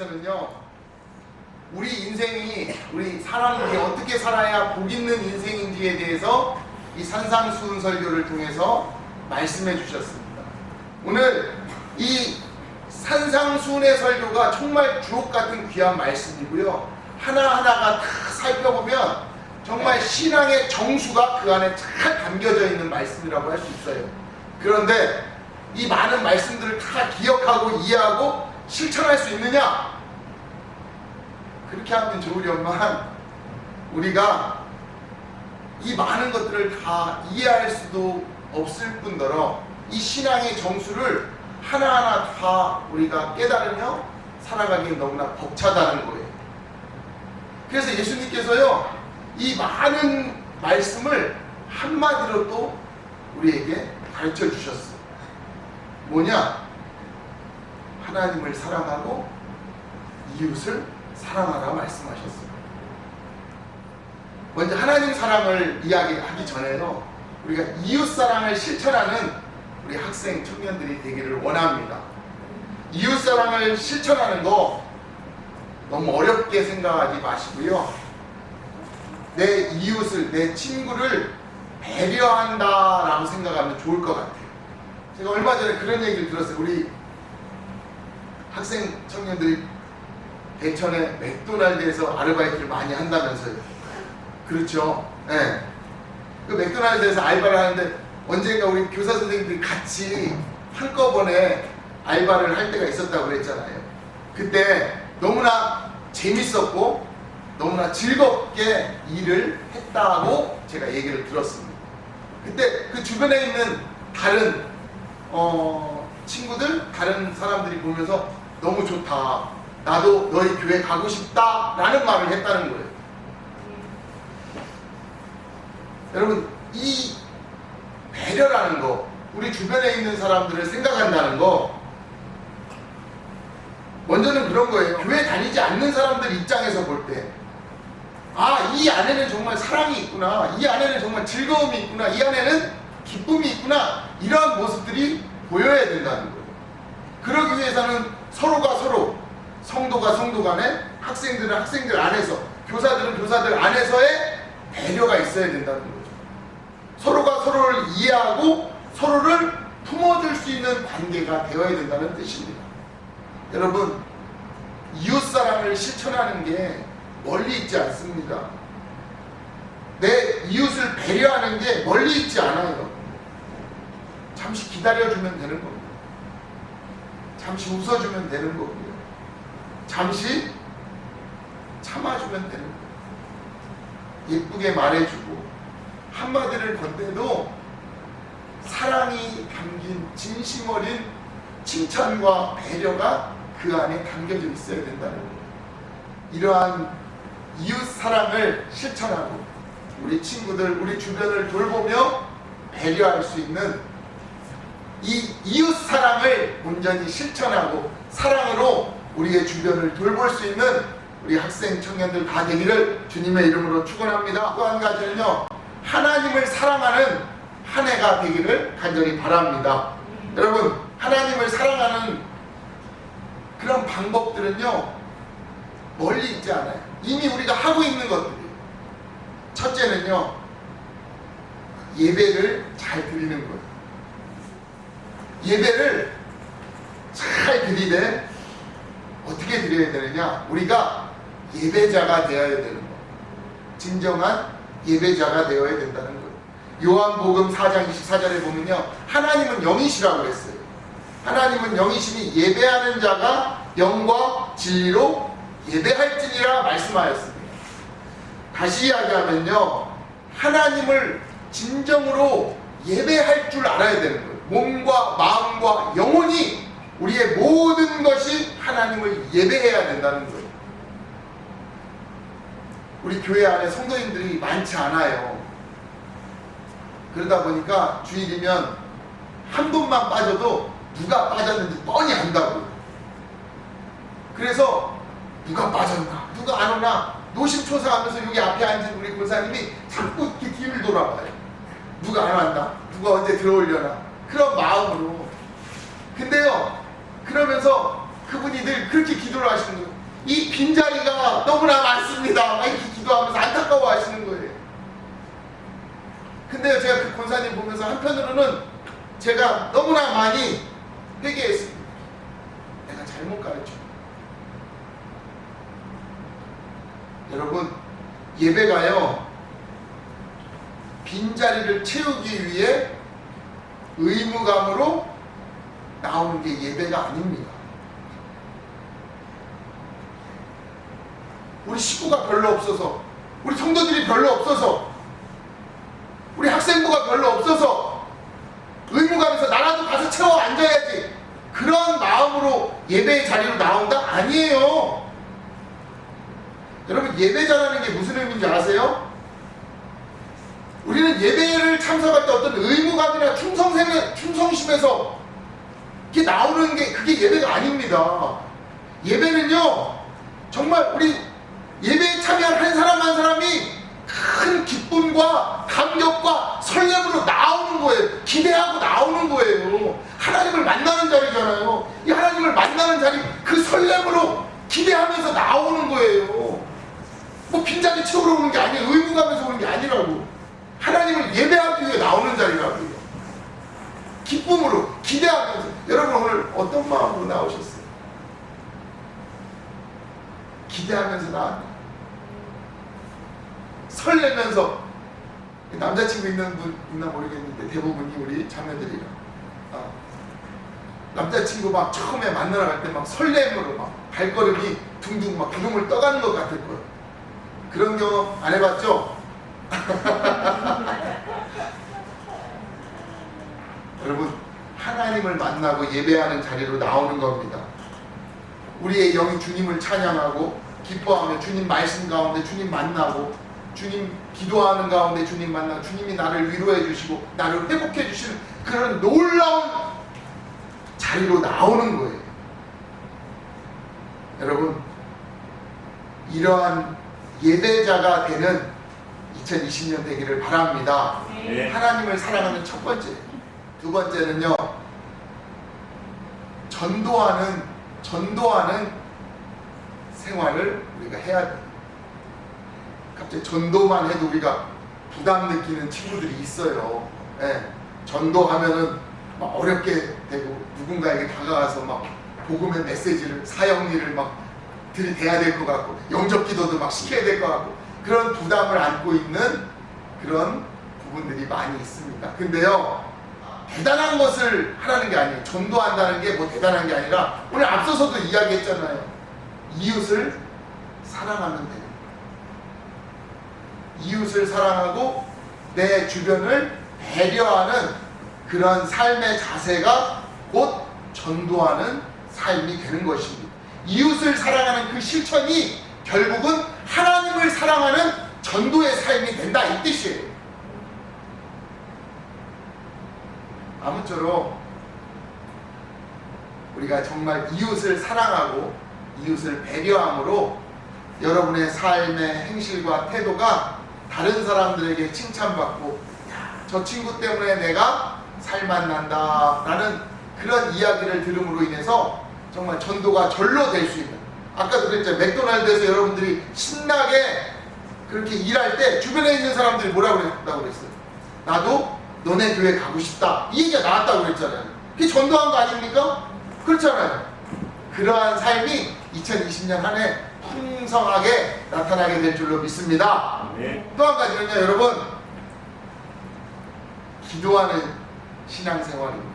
예수님께서는요, 우리 인생이, 우리 사람이 어떻게 살아야 복 있는 인생인지에 대해서 이 산상수훈 설교를 통해서 말씀해 주셨습니다. 오늘 이 산상수훈의 설교가 정말 주옥 같은 귀한 말씀이고요. 하나하나가 다 살펴보면 정말 신앙의 정수가 그 안에 잘 담겨져 있는 말씀이라고 할 수 있어요. 그런데 이 많은 말씀들을 다 기억하고 이해하고 실천할 수 있느냐? 그렇게 하면 좋으련만 우리가 이 많은 것들을 다 이해할 수도 없을 뿐더러 이 신앙의 정수를 하나하나 다 우리가 깨달으며 살아가기엔 너무나 벅차다는 거예요. 그래서 예수님께서요, 이 많은 말씀을 한마디로 또 우리에게 가르쳐 주셨어요. 뭐냐? 하나님을 사랑하고 이웃을 사랑하라 말씀하셨어요. 먼저 하나님 사랑을 이야기하기 전에요. 우리가 이웃 사랑을 실천하는 우리 학생 청년들이 되기를 원합니다. 이웃 사랑을 실천하는 거 너무 어렵게 생각하지 마시고요. 내 이웃을, 내 친구를 배려한다라고 생각하면 좋을 것 같아요. 제가 얼마 전에 그런 얘기를 들었어요. 우리 학생 청년들이 대천에 맥도날드에서 아르바이트를 많이 한다면서요. 그렇죠. 예. 네. 그 맥도날드에서 알바를 하는데 언젠가 우리 교사 선생님들이 같이 한꺼번에 알바를 할 때가 있었다고 그랬잖아요. 그때 너무나 재밌었고 너무나 즐겁게 일을 했다고 제가 얘기를 들었습니다. 그때 그 주변에 있는 다른 어, 친구들, 다른 사람들이 보면서 너무 좋다. 나도 너희 교회 가고 싶다라는 말을 했다는 거예요. 여러분 이 배려라는 거, 우리 주변에 있는 사람들을 생각한다는 거, 먼저는 그런 거예요. 교회 다니지 않는 사람들 입장에서 볼 때, 아, 이 안에는 정말 사랑이 있구나. 이 안에는 정말 즐거움이 있구나. 이 안에는 기쁨이 있구나. 이러한 모습들이 보여야 된다는 거예요. 그러기 위해서는 서로가 서로, 성도가 성도 간에, 학생들은 학생들 안에서, 교사들은 교사들 안에서의 배려가 있어야 된다는 거죠. 서로가 서로를 이해하고 서로를 품어줄 수 있는 관계가 되어야 된다는 뜻입니다. 여러분, 이웃사랑을 실천하는 게 멀리 있지 않습니다. 내 이웃을 배려하는 게 멀리 있지 않아요. 잠시 기다려주면 되는 겁니다. 잠시 웃어주면 되는 거고요. 잠시 참아주면 되는 거예요. 예쁘게 말해주고 한마디를 건네도 사랑이 담긴 진심 어린 칭찬과 배려가 그 안에 담겨져 있어야 된다는 거예요. 이러한 이웃 사랑을 실천하고 우리 친구들, 우리 주변을 돌보며 배려할 수 있는 이 이웃 사랑을 온전히 실천하고 사랑으로 우리의 주변을 돌볼 수 있는 우리 학생 청년들 다 되기를 주님의 이름으로 축원합니다. 또 한 가지는요. 하나님을 사랑하는 한 해가 되기를 간절히 바랍니다. 여러분, 하나님을 사랑하는 그런 방법들은요. 멀리 있지 않아요. 이미 우리가 하고 있는 것들이에요. 첫째는요. 예배를 잘 드리는 거예요. 예배를 잘 드리되 어떻게 드려야 되느냐? 우리가 예배자가 되어야 되는 거. 진정한 예배자가 되어야 된다는 거예요. 요한복음 4장 24절에 보면요. 하나님은 영이시라고 했어요. 하나님은 영이시니 예배하는 자가 영과 진리로 예배할지니라 말씀하였습니다. 다시 이야기하면요. 하나님을 진정으로 예배할 줄 알아야 되는 거예요. 몸과 마음과 영혼이 우리의 모든 것이 하나님을 예배해야 된다는 거예요. 우리 교회 안에 성도님들이 많지 않아요. 그러다 보니까 주일이면 한 분만 빠져도 누가 빠졌는지 뻔히 안다고. 그래서 누가 빠졌나, 누가 안 오나 노심초사하면서 여기 앞에 앉은 우리 권사님이 자꾸 이렇게 뒤를 돌아봐요. 누가 안 왔나, 누가 언제 들어오려나 그런 마음으로. 근데요, 그러면서 그분이 늘 그렇게 기도를 하시는 거예요. 이 빈자리가 너무나 많습니다. 막 이렇게 기도하면서 안타까워 하시는 거예요. 근데 제가 그 권사님 보면서 한편으로는 제가 너무나 많이 회개했습니다. 내가 잘못 가르쳐. 여러분, 예배가요, 빈자리를 채우기 위해 의무감으로 나오는 게 예배가 아닙니다. 우리 식구가 별로 없어서, 우리 성도들이 별로 없어서, 우리 학생부가 별로 없어서, 의무감에서 나라도 가서 채워 앉아야지. 그런 마음으로 예배의 자리로 나온다? 아니에요. 여러분, 예배자라는 게 무슨 의미인지 아세요? 우리는 예배를 참석할 때 어떤 의무감이나 충성심, 충성심에서 이게 나오는 게 그게 예배가 아닙니다. 예배는요, 정말 우리 참여한 한 사람 한 사람이 큰 기쁨과 감격과 설렘으로 나오는 거예요. 기대하고 나오는 거예요. 하나님을 만나는 자리잖아요. 이 하나님을 만나는 자리, 그 설렘으로 기대하면서 나오는 거예요. 뭐 빈자리 채우러 오는 게 아니에요. 의무감에서 오는 게 아니라고. 하나님을 예배하기 위해 나오는 자리라고요. 기쁨으로, 기대하면서. 여러분 오늘 어떤 마음으로 나오셨어요? 기대하면서 나왔나요? 설레면서 남자친구 있는 분 있나 모르겠는데 대부분이 우리 자매들이라 아, 남자친구 막 처음에 만나러 갈 때 막 설렘으로 막 발걸음이 둥둥 막 구름을 떠가는 것 같을 거예요. 그런 경험 안 해봤죠? 여러분 하나님을 만나고 예배하는 자리로 나오는 겁니다. 우리의 영이 주님을 찬양하고 기뻐하며 주님 말씀 가운데 주님 만나고 주님 기도하는 가운데 주님 만나 주님이 나를 위로해 주시고 나를 회복해 주시는 그런 놀라운 자리로 나오는 거예요. 여러분 이러한 예배자가 되는 2020년 되기를 바랍니다. 네. 하나님을 사랑하는 첫 번째. 두 번째는요. 전도하는 전도하는 생활을 우리가 해야 돼요. 갑자기 전도만 해도 우리가 부담 느끼는 친구들이 있어요. 예. 전도하면은 막 어렵게 되고 누군가에게 다가가서 막 복음의 메시지를 사형리를 막 들이대야 될 것 같고 영접 기도도 막 시켜야 될 것 같고 그런 부담을 안고 있는 그런 부분들이 많이 있습니다. 근데요. 대단한 것을 하라는 게 아니에요. 전도한다는 게 뭐 대단한 게 아니라 오늘 앞서서도 이야기했잖아요. 이웃을 사랑하면 돼요. 이웃을 사랑하고 내 주변을 배려하는 그런 삶의 자세가 곧 전도하는 삶이 되는 것입니다. 이웃을 사랑하는 그 실천이 결국은 하나님을 사랑하는 전도의 삶이 된다 이 뜻이에요. 아무쪼록 우리가 정말 이웃을 사랑하고 이웃을 배려함으로 여러분의 삶의 행실과 태도가 다른 사람들에게 칭찬받고 야, 저 친구 때문에 내가 살맛난다 라는 그런 이야기를 들음으로 인해서 정말 전도가 절로 될 수 있는 아까도 그랬죠. 맥도날드에서 여러분들이 신나게 그렇게 일할 때 주변에 있는 사람들이 뭐라고 그랬다고 그랬어요 나도 너네 교회 가고 싶다. 이 얘기가 나왔다고 그랬잖아요. 그게 전도한 거 아닙니까? 그렇잖아요. 그러한 삶이 2020년 한 해 풍성하게 나타나게 될 줄로 믿습니다 네. 또 한 가지는요, 여러분. 기도하는 신앙생활입니다.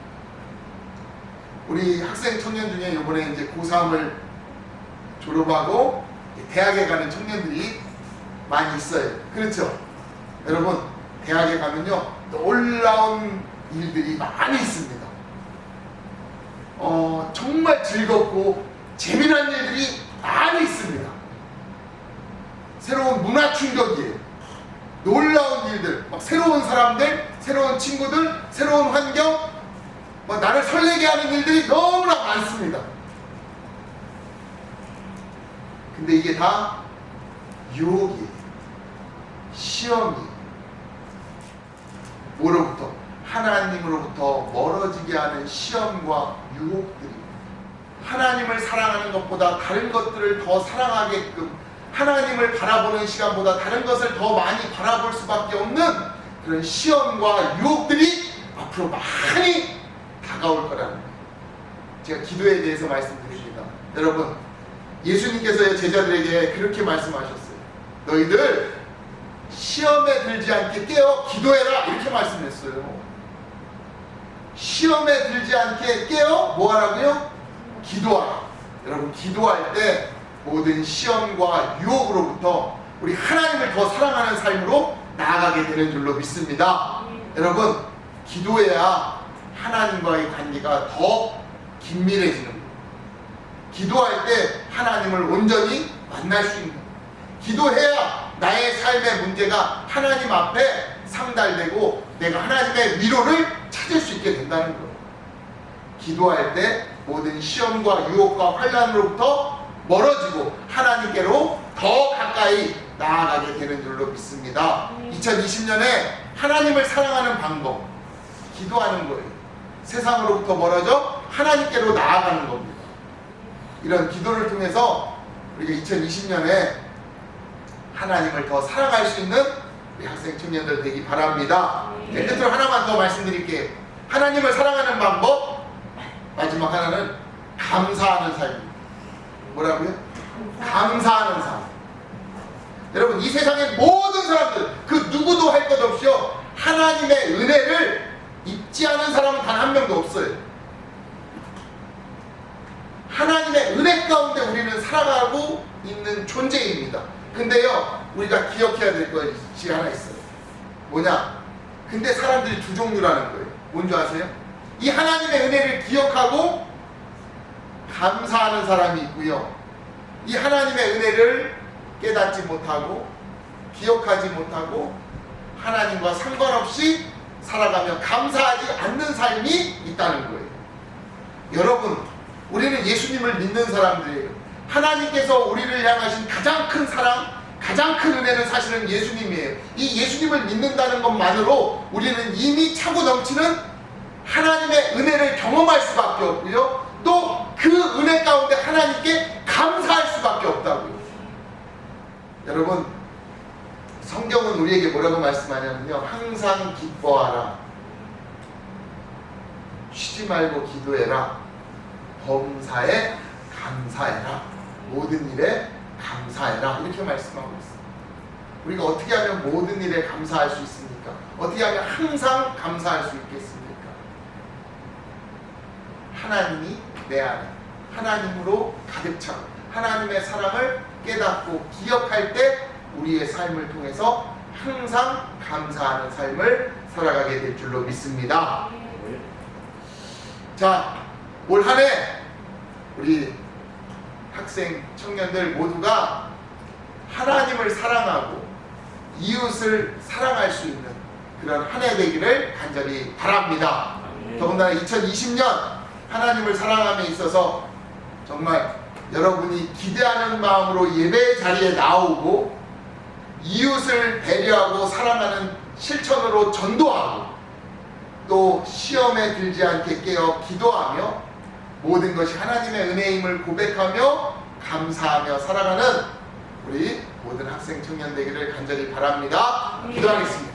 우리 학생 청년 중에 이번에 이제 고3을 졸업하고 대학에 가는 청년들이 많이 있어요. 그렇죠? 여러분, 대학에 가면요, 놀라운 일들이 많이 있습니다. 어, 정말 즐겁고 재미난 일들이 많이 있습니다. 새로운 문화 충격이에요. 놀라운 일들, 막 새로운 사람들, 새로운 친구들, 새로운 환경, 막 나를 설레게 하는 일들이 너무나 많습니다. 근데 이게 다 유혹이에요. 시험이에요. 뭐로부터? 하나님으로부터 멀어지게 하는 시험과 유혹들입니다. 하나님을 사랑하는 것보다 다른 것들을 더 사랑하게끔 하나님을 바라보는 시간보다 다른 것을 더 많이 바라볼 수밖에 없는 그런 시험과 유혹들이 앞으로 많이 다가올 거라는 거예요. 제가 기도에 대해서 말씀드립니다. 여러분, 예수님께서 제자들에게 그렇게 말씀하셨어요. 너희들 시험에 들지 않게 깨어 기도해라 이렇게 말씀했어요. 시험에 들지 않게 깨어 뭐 하라고요? 기도하라. 여러분 기도할 때 모든 시험과 유혹으로부터 우리 하나님을 더 사랑하는 삶으로 나아가게 되는 줄로 믿습니다. 여러분 기도해야 하나님과의 관계가 더 긴밀해지는 거예요. 기도할 때 하나님을 온전히 만날 수 있는. 기도해야 나의 삶의 문제가 하나님 앞에 상달되고 내가 하나님의 위로를 찾을 수 있게 된다는 거예요. 기도할 때 모든 시험과 유혹과 환란으로부터 멀어지고 하나님께로 더 가까이 나아가게 되는 줄로 믿습니다. 2020년에 하나님을 사랑하는 방법 기도하는 거예요. 세상으로부터 멀어져 하나님께로 나아가는 겁니다. 이런 기도를 통해서 우리가 2020년에 하나님을 더 사랑할 수 있는 우리 학생 청년들 되기 바랍니다. 네, 끝으로 하나만 더 말씀드릴게요. 하나님을 사랑하는 방법 마지막 하나는 감사하는 삶입니다. 뭐라고요? 감사하는 삶. 여러분 이 세상의 모든 사람들 그 누구도 할 것 없이요 하나님의 은혜를 잊지 않은 사람은 단 한 명도 없어요. 하나님의 은혜 가운데 우리는 살아가고 있는 존재입니다. 근데요, 우리가 기억해야 될 것이 하나 있어요. 뭐냐? 근데 사람들이 두 종류라는 거예요. 뭔지 아세요? 이 하나님의 은혜를 기억하고 감사하는 사람이 있고요. 이 하나님의 은혜를 깨닫지 못하고 기억하지 못하고 하나님과 상관없이 살아가며 감사하지 않는 삶이 있다는 거예요. 여러분, 우리는 예수님을 믿는 사람들이에요. 하나님께서 우리를 향하신 가장 큰 사랑, 가장 큰 은혜는 사실은 예수님이에요. 이 예수님을 믿는다는 것만으로 우리는 이미 차고 넘치는 하나님의 은혜를 경험할 수밖에 없고요. 또 그 은혜 가운데 하나님께 감사할 수밖에 없다고요. 여러분, 성경은 우리에게 뭐라고 말씀하냐면요. 항상 기뻐하라. 쉬지 말고 기도해라. 범사에 감사해라. 모든 일에 감사해라. 이렇게 말씀하고 있습니다. 우리가 어떻게 하면 모든 일에 감사할 수 있습니까? 어떻게 하면 항상 감사할 수 있겠습니까? 하나님이 내 안에 하나님으로 가득 차고 하나님의 사랑을 깨닫고 기억할 때 우리의 삶을 통해서 항상 감사하는 삶을 살아가게 될 줄로 믿습니다. 자, 올 한 해 우리 학생 청년들 모두가 하나님을 사랑하고 이웃을 사랑할 수 있는 그런 한 해 되기를 간절히 바랍니다. 더군다나 2020년 하나님을 사랑함에 있어서 정말 여러분이 기대하는 마음으로 예배 자리에 나오고 이웃을 배려하고 사랑하는 실천으로 전도하고 또 시험에 들지 않게 깨어 기도하며 모든 것이 하나님의 은혜임을 고백하며 감사하며 살아가는 우리 모든 학생 청년 되기를 간절히 바랍니다. 기도하겠습니다.